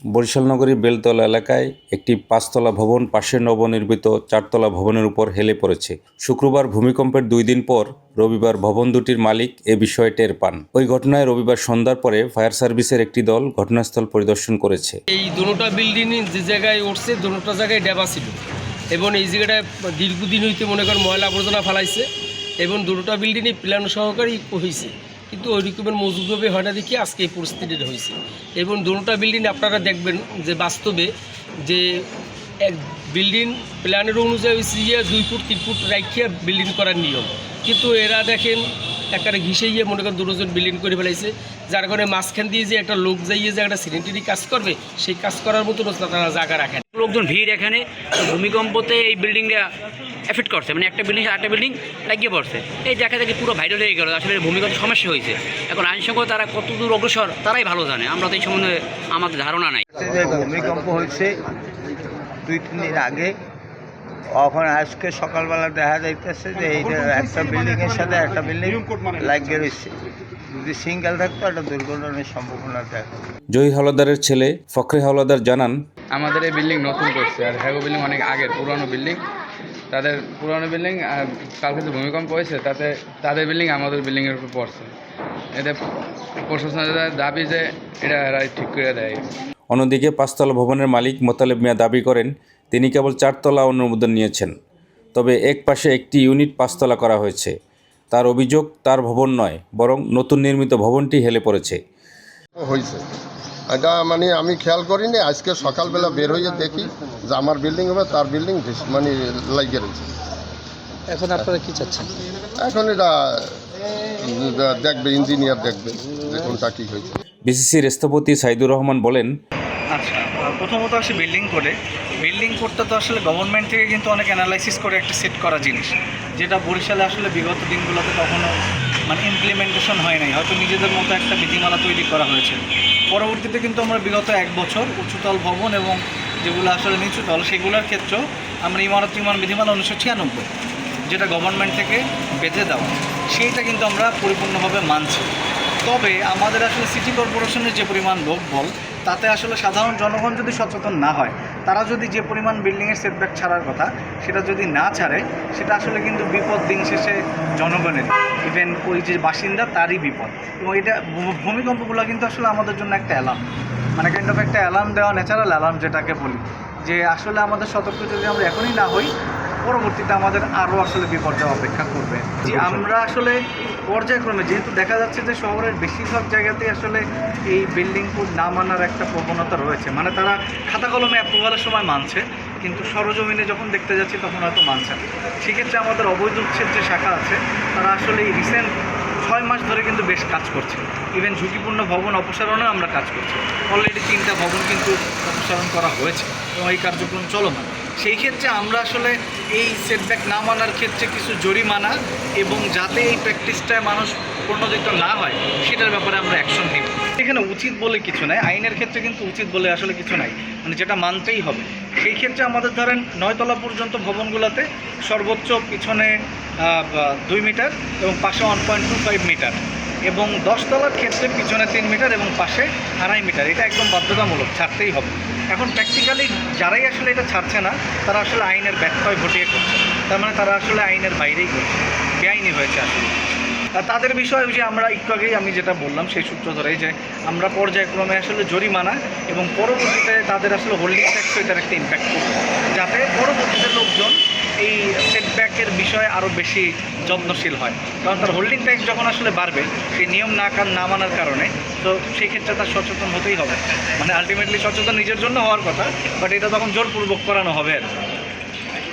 বরিশাল নগরীর বেলতলা এলাকায় একটি পাঁচতলা ভবন পাশের নবনির্মিত চারতলা ভবনের উপর হেলে পড়েছে। শুক্রবার ভূমিকম্পের দুই দিন পর রবিবার ভবন দুটির মালিক এ বিষয়ে টের পান। ওই ঘটনায় রবিবার সন্ধ্যার পরে ফায়ার সার্ভিসের একটি দল ঘটনাস্থল পরিদর্শন করেছে। এই দুটা বিল্ডিং যে জায়গায় উঠছে, দুটা জায়গায় ডেবা ছিল। এবং এই জায়গাটায় দীর্ঘদিন হইতে মনে করেন ময়লা আবর্জনা ফেলাইছে এবং দুটা বিল্ডিংয়ে প্ল্যান সহকারেই হয়েছে কিন্তু ওই রকমের মজুদভাবে হয় না দেখি আজকে এই পরিস্থিতিটা হয়েছে। এবং দুটা বিল্ডিং আপনারা দেখবেন যে বাস্তবে যে এক বিল্ডিং প্ল্যানের অনুযায়ী হয়েছে যে দুই ফুট, তিন ফুট রাখিয়া বিল্ডিং করার নিয়ম। কিন্তু এরা দেখেন একেবারে ঘিসে গিয়ে মনে করেন দুজন বিল্ডিং করে ফেলাইছে যার কারণে মাঝখান দিয়ে যে একটা লোক যাইয়ে যে একটা সিনিটারি কাজ করবে সেই কাজ করার মতো তারা জায়গা রাখেন লোকজন ভিড় এখানে ভূমিকম্পতে এই বিল্ডিংটা এফেক্ট করছে। মানে একটা বিল্ডিং আরেকটা বিল্ডিং লাগিয়ে পড়ছে। এই দেখা দেখি পুরো ভাইরাল হয়ে গেল আসলে ভূমিকম্প সমস্যা হয়েছে। এখন আইনসঙ্গত তারা কতদূর অগ্রসর তারাই ভালো জানে। আমরা তো এই সম্বন্ধে আমাদের ধারণা নাই। ভূমিকম্প হয়েছে দুই তিন দিন আগে। এখন আজকে সকালবেলা দেখা যাইতেছে যে এই যে একটা বিল্ডিং এর সাথে একটা বিল্ডিং লাগিয়ে রয়েছে যদি সিঙ্গেল থাকতো একটা দুর্ঘটনার সম্ভাবনা দেখা জয়ী হাওলাদারের ছেলে ফখরে হাওলাদার জানান আমাদের এই বিল্ডিং নতুন করছে আর হ্যাগো বিল্ডিং অনেক আগের পুরনো বিল্ডিং তাদের পুরনো বিল্ডিং কালকে যে ভূমিকম্প হয়েছে তাতে তাদের বিল্ডিং আমাদের বিল্ডিংয়ের উপর পড়ছে। এতে প্রশাসনের দাবি যে এটা ঠিক করে দেয়। অন্যদিকে পাঁচতলা ভবনের মালিক মোতালেব মিয়া দাবি করেন তিনি কেবল চারতলা অনুমোদন নিয়েছেন। তবে এক পাশে একটি ইউনিট পাঁচতলা করা হয়েছে। তার অভিযোগ তার ভবন নয় বরং নতুন নির্মিত ভবনটি হেলে পড়েছে। হয়েছে। এটা মানে আমি খেয়াল করিনি আজকে সকালবেলা বের হয়ে দেখি যে আমার বিল্ডিং হবে তার বিল্ডিং মানে লাগিয়ে রয়েছে এখন আপনারা কি চাচ্ছেন? এখন এটা দেখবে ইঞ্জিনিয়ার দেখবে যে কোনটা কী হয়েছে। বিসিসির স্থপতি সাইদুর রহমান বলেন আচ্ছা প্রথমত আসে বিল্ডিং করে বিল্ডিং করতে তো আসলে গভর্নমেন্ট থেকে কিন্তু অনেক অ্যানালাইসিস করে একটা সেট করা জিনিস যেটা বরিশালে আসলে বিগত দিনগুলোতে কখনো মানে ইমপ্লিমেন্টেশন হয় নাই। হয়তো নিজেদের মতো একটা বিধিমালা তৈরি করা হয়েছে। পরবর্তীতে কিন্তু আমরা বিগত এক বছর উঁচুতল ভবন এবং যেগুলো আসলে নিচুতল সেগুলোর ক্ষেত্রেও আমরা ইমারত নির্মাণ বিধিমালা উনিশশো ছিয়ানব্বই যেটা গভর্নমেন্ট থেকে বেঁধে দেওয়া, সেইটা কিন্তু আমরা পরিপূর্ণভাবে মানছি। তবে আমাদের আসলে সিটি কর্পোরেশনের যে পরিমাণ লোকবল, তাতে আসলে সাধারণ জনগণ যদি সচেতন না হয়, তারা যদি যে পরিমাণ বিল্ডিংয়ের সেটব্যাক ছাড়ার কথা, সেটা যদি না ছাড়ে, সেটা আসলে কিন্তু বিপদ দিন শেষে জনগণের। ইভেন ওই যে বাসিন্দা, তারই বিপদ। এবং এটা ভূমিকম্পগুলো কিন্তু আসলে আমাদের জন্য একটা অ্যালার্ম মানে কাইন্ড অফ একটা অ্যালার্ম দেওয়া ন্যাচারাল অ্যালার্ম যেটাকে বলি। যে আসলে আমাদের সতর্ক যদি আমরা এখনই না হই পরবর্তীতে আমাদের আরও আসলে বিপর্যয় অপেক্ষা করবে। যে আমরা আসলে পর্যায়ক্রমে যেহেতু দেখা যাচ্ছে যে শহরের বেশিরভাগ জায়গাতেই আসলে এই বিল্ডিং কোড না মানার একটা প্রবণতা রয়েছে। মানে তারা খাতা কলমে অ্যাপ্রুভালের সময় মানছে কিন্তু সরজমিনে যখন দেখতে যাচ্ছি তখন হয়তো মানছে না। সেক্ষেত্রে আমাদের অবৈধ উচ্ছেদ যে শাখা আছে তারা আসলে এই রিসেন্ট ছয় মাস ধরে কিন্তু বেশ কাজ করছে। ইভেন ঝুঁকিপূর্ণ ভবন অপসারণেও আমরা কাজ করছি। অলরেডি তিনটা ভবন কিন্তু অপসারণ করা হয়েছে এবং এই কার্যক্রম চলমান। সেই ক্ষেত্রে আমরা আসলে এই সেটব্যাক না মানার ক্ষেত্রে কিছু জরিমানা এবং যাতে এই প্র্যাকটিসটায় মানুষ প্রণোদিত না হয়, সেটার ব্যাপারে আমরা অ্যাকশন নিব। এখানে উচিত বলে কিছু নাই, আইনের ক্ষেত্রে কিন্তু উচিত বলে আসলে কিছু নাই মানে যেটা মানতেই হবে। সেই ক্ষেত্রে আমাদের ধরেন নয়তলা পর্যন্ত ভবনগুলোতে সর্বোচ্চ পিছনে দুই মিটার এবং পাশে one point two five meter এবং দশতলার ক্ষেত্রে পিছনে তিন মিটার এবং পাশে আড়াই মিটার। এটা একদম বাধ্যতামূলক, ছাড়তেই হবে। এখন প্র্যাকটিক্যালি যারাই আসলে এটা ছাড়ছে না, তারা আসলে আইনের ব্যত্যয় ঘটিয়ে করছে। তার মানে তারা আসলে আইনের বাইরেই করছে বেআইনি হয়েছে আসলে। তাদের বিষয়ে যে আমরা একটু আগেই আমি যেটা বললাম, সেই সূত্র ধরেই যে আমরা পর্যায়ক্রমে আসলে জরিমানা এবং পরবর্তীতে তাদের আসলে হোল্ডিং ট্যাক্স এটার একটা ইম্প্যাক্ট করবে যাতে সেটব্যাকের বিষয়ে আরও বেশি যত্নশীল হয় কারণ তার হোল্ডিং ট্যাক্স যখন আসলে বাড়বে সেই নিয়ম না না মানার কারণে, তো সেই ক্ষেত্রে তার সচেতন হতেই হবে মানে আলটিমেটলি সচেতন নিজের জন্য হওয়ার কথা বাট এটা তখন জোরপূর্বক করানো হবে আর কি।